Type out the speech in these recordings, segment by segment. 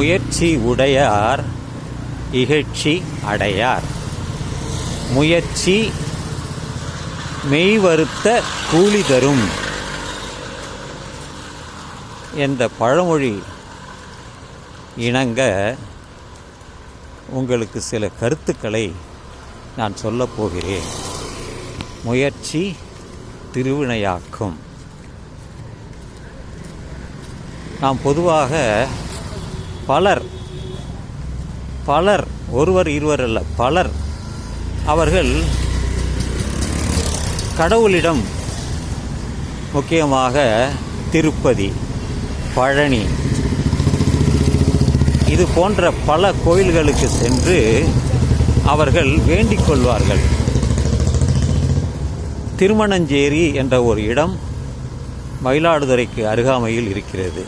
முயற்சி உடையார் இகழ்ச்சி அடையார். முயற்சி மெய்வருத்த கூலி தரும் என்ற பழமொழி இணங்க உங்களுக்கு சில கருத்துக்களை நான் சொல்லப் போகிறேன். முயற்சி திருவினையாக்கும். நாம் பொதுவாக பலர் பலர் ஒருவர் இருவர் அல்ல பலர். அவர்கள் கடவுளிடம் முக்கியமாக திருப்பதி பழனி இது போன்ற பல கோயில்களுக்கு சென்று அவர்கள் வேண்டிக் கொள்வார்கள். திருமணஞ்சேரி என்ற ஒரு இடம் மயிலாடுதுறைக்கு அருகாமையில் இருக்கிறது.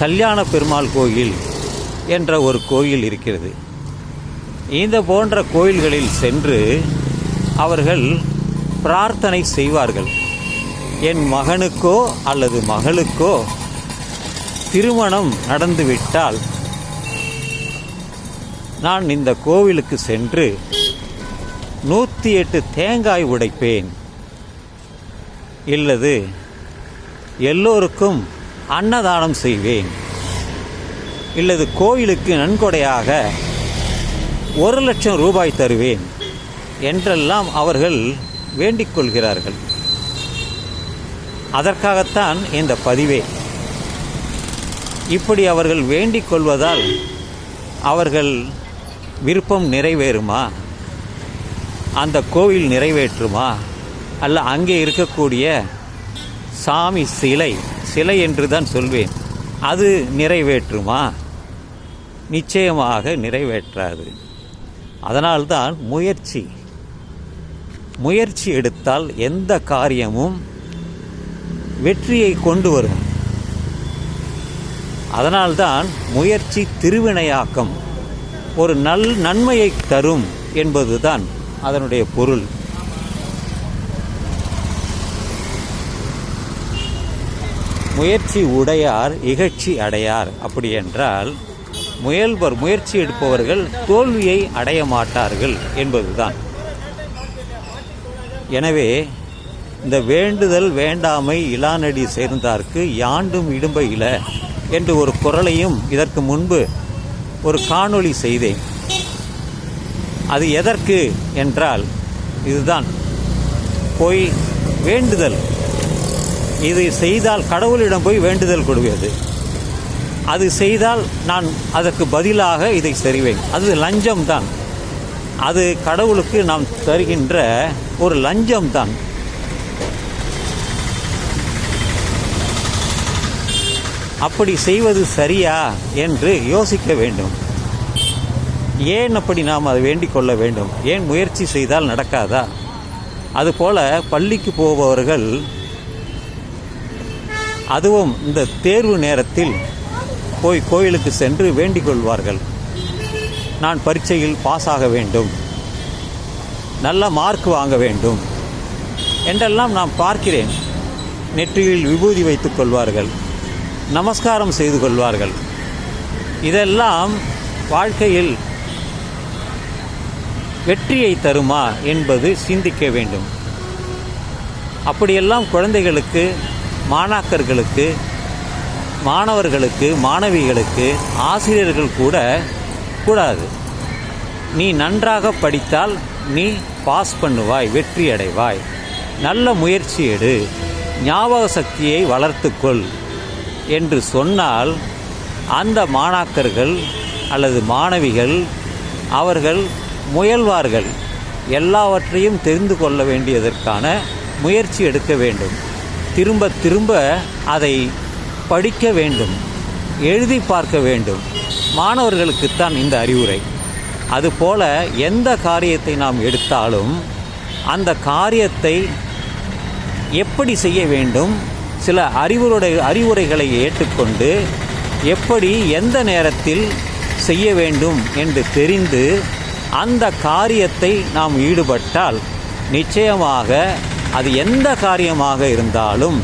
கல்யாண பெருமாள் கோயில் என்ற ஒரு கோயில் இருக்கிறது. இந்த போன்ற கோயில்களில் சென்று அவர்கள் பிரார்த்தனை செய்வார்கள். என் மகனுக்கோ அல்லது மகளுக்கோ திருமணம் நடந்துவிட்டால் நான் இந்த கோவிலுக்கு சென்று நூற்றி எட்டு தேங்காய் உடைப்பேன். இல்லது எல்லோருக்கும் அன்னதானம் செய்வேன். இல்லது கோயிலுக்கு நன்கொடையாக ஒரு லட்சம் ரூபாய் தருவேன் என்றெல்லாம் அவர்கள் வேண்டிக் கொள்கிறார்கள். அதற்காகத்தான் இந்த பதிவே. இப்படி அவர்கள் வேண்டிக் கொள்வதால் அவர்கள் விருப்பம் நிறைவேறுமா? அந்த கோவில் நிறைவேற்றுமா? அல்ல அங்கே இருக்கக்கூடிய சாமி சிலை சிலை என்று தான் சொல்வேன். அது நிறைவேற்றுமா? நிச்சயமாக நிறைவேற்றாது. அதனால்தான் முயற்சி. முயற்சி எடுத்தால் எந்த காரியமும் வெற்றியை கொண்டு வரும். அதனால்தான் முயற்சி திருவினையாக்கம் ஒரு நல் நன்மையை தரும் என்பதுதான் அதனுடைய பொருள். முயற்சி உடையார் இகழ்ச்சி அடையார். அப்படி என்றால் முயல்வர் முயற்சி எடுப்பவர்கள் தோல்வியை அடைய மாட்டார்கள் என்பதுதான். எனவே இந்த வேண்டுதல் வேண்டாமை இளாநடி சேர்ந்தார்க்கு யாண்டும் இடும்ப இல என்று ஒரு குரலையும் இதற்கு முன்பு ஒரு காணொளி செய்தேன். அது எதற்கு என்றால் இதுதான். போய் வேண்டுதல். இது செய்தால் கடவுளிடம் போய் வேண்டுதல் கொடுவது அது செய்தால் நான் அதற்கு பதிலாக இதை செய்வேன் அது லஞ்சம் தான் அது கடவுளுக்கு நாம் தருகின்ற ஒரு லஞ்சம் தான் அப்படி செய்வது சரியா என்று யோசிக்க வேண்டும். ஏன் அப்படி நாம் அதை வேண்டிக் கொள்ள வேண்டும்? ஏன் முயற்சி செய்தால் நடக்காதா? அதுபோல பள்ளிக்கு போபவர்கள் அதுவும் இந்த தேர்வு நேரத்தில் போய் கோயிலுக்கு சென்று வேண்டிக் கொள்வார்கள். நான் பரீட்சையில் பாஸ் ஆக வேண்டும். நல்ல மார்க் வாங்க வேண்டும். என்றெல்லாம் நான் பார்க்கிறேன். நெற்றியில் விபூதி வைத்துக் கொள்வார்கள். நமஸ்காரம் செய்து கொள்வார்கள். இதெல்லாம் வாழ்க்கையில் வெற்றியை தருமா என்பது சிந்திக்க வேண்டும். அப்படியெல்லாம் குழந்தைகளுக்கு மாணாக்கர்களுக்கு மாணவர்களுக்கு மாணவிகளுக்கு ஆசிரியர்கள் கூட கூடாது. நீ நன்றாக படித்தால் நீ பாஸ் பண்ணுவாய் வெற்றி அடைவாய். நல்ல முயற்சி எடு. ஞாபக சக்தியை வளர்த்துக்கொள் என்று சொன்னால் அந்த மாணாக்கர்கள் அல்லது மாணவிகள் அவர்கள் முயல்வார்கள். எல்லாவற்றையும் தெரிந்து கொள்ள வேண்டியதற்கான முயற்சி எடுக்க வேண்டும். திரும்ப திரும்ப அதை படிக்க வேண்டும் எழுதி பார்க்க வேண்டும். மாணவர்களுக்குத்தான் இந்த அறிவுரை. அதுபோல எந்த காரியத்தை நாம் எடுத்தாலும் அந்த காரியத்தை எப்படி செய்ய வேண்டும் சில அறிவுரை அறிவுரைகளை ஏற்றுக்கொண்டு எப்படி எந்த நேரத்தில் செய்ய வேண்டும் என்று தெரிந்து அந்த காரியத்தை நாம் ஈடுபட்டால் நிச்சயமாக அது எந்த காரியமாக இருந்தாலும்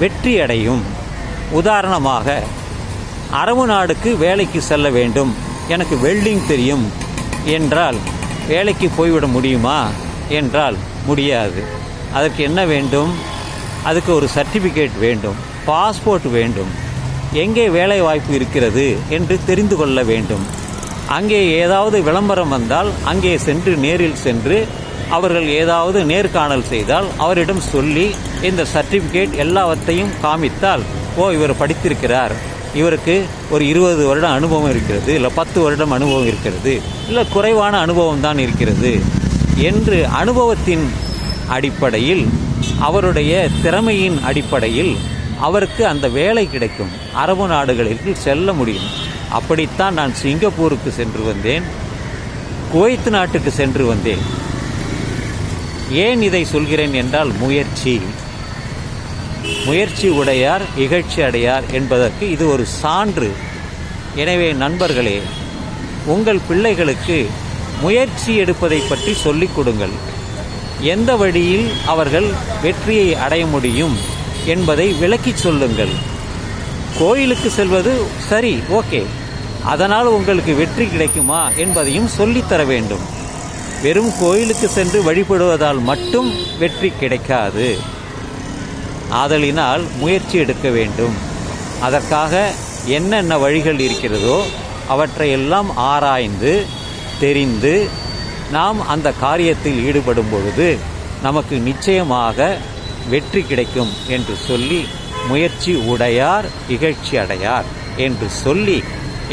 வெற்றியடையும். உதாரணமாக அரபு நாடுக்கு வேலைக்கு செல்ல வேண்டும். எனக்கு வெல்டிங் தெரியும் என்றால் வேலைக்கு போய்விட முடியுமா என்றால் முடியாது. அதற்கு என்ன வேண்டும்? அதுக்கு ஒரு சர்டிஃபிகேட் வேண்டும். பாஸ்போர்ட் வேண்டும். எங்கே வேலை வாய்ப்பு இருக்கிறது என்று தெரிந்து கொள்ள வேண்டும். அங்கே ஏதாவது விளம்பரம் வந்தால் அங்கே சென்று நேரில் சென்று அவர்கள் ஏதாவது நேர்காணல் செய்தால் அவரிடம் சொல்லி இந்த சர்டிஃபிகேட் எல்லாவற்றையும் காமித்தால் ஓ இவர் படித்திருக்கிறார். இவருக்கு ஒரு இருபது வருடம் அனுபவம் இருக்கிறது இல்லை பத்து வருடம் அனுபவம் இருக்கிறது இல்லை குறைவான அனுபவம் தான் இருக்கிறது என்று அனுபவத்தின் அடிப்படையில் அவருடைய திறமையின் அடிப்படையில் அவருக்கு அந்த வேலை கிடைக்கும். அரபு நாடுகளுக்கு செல்ல முடியும். அப்படித்தான் நான் சிங்கப்பூருக்கு சென்று வந்தேன். குவைத் நாட்டுக்கு சென்று வந்தேன். ஏன் இதை சொல்கிறேன் என்றால் முயற்சி. முயற்சி உடையார் இகழ்ச்சி அடையார் என்பதற்கு இது ஒரு சான்று. எனவே நண்பர்களே உங்கள் பிள்ளைகளுக்கு முயற்சி எடுப்பதை பற்றி சொல்லிக் கொடுங்கள். எந்த வழியில் அவர்கள் வெற்றியை அடைய முடியும் என்பதை விளக்கிச் சொல்லுங்கள். கோயிலுக்கு செல்வது சரி ஓகே. அதனால் உங்களுக்கு வெற்றி கிடைக்குமா என்பதையும் சொல்லித்தர வேண்டும். வெறும் கோயிலுக்கு சென்று வழிபடுவதால் மட்டும் வெற்றி கிடைக்காது. ஆதலினால் முயற்சி எடுக்க வேண்டும். அதற்காக என்னென்ன வழிகள் இருக்கிறதோ அவற்றையெல்லாம் ஆராய்ந்து தெரிந்து நாம் அந்த காரியத்தில் ஈடுபடும் பொழுது நமக்கு நிச்சயமாக வெற்றி கிடைக்கும் என்று சொல்லி முயற்சி உடையார் இகழ்ச்சி அடையார் என்று சொல்லி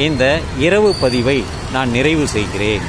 இந்த இரவு பதிவை நான் நிறைவு செய்கிறேன்.